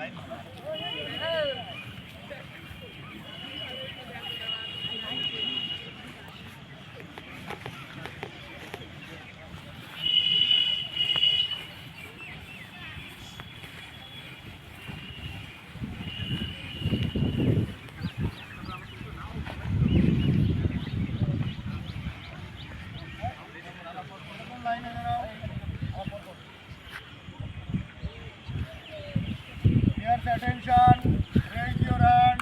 Right? Hey. Attention. Raise your hand.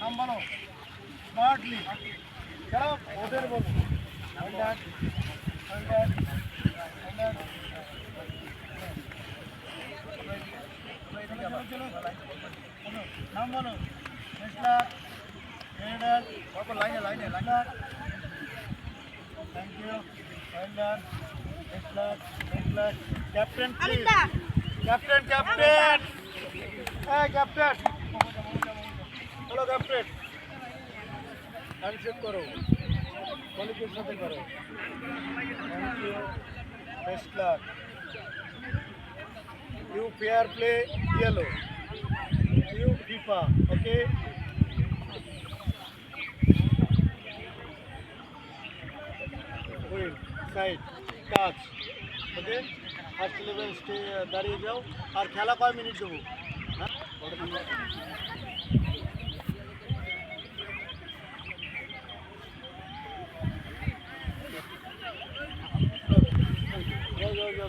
নাম বলো। Smartly. যাও, ওদের বলো। চলো, চলো। বলো, নাম বলো মিস্টার হেডার বাবা লাইনে লাইনে লাইনে thank you welder mister mister captain please captain captain হ্যাঁ ক্যাপ্টেন চলো ক্যাপ্টেন হ্যান্ডশেক করো কলিকের সাথে করো thank you best luck you fair play yellow you FIFA okay Will side touch okay? First eleven দাঁড়িয়ে যাও। আর খেলা কয় মিনিট দেবো? হ্যাঁ? যাও যাও যাও।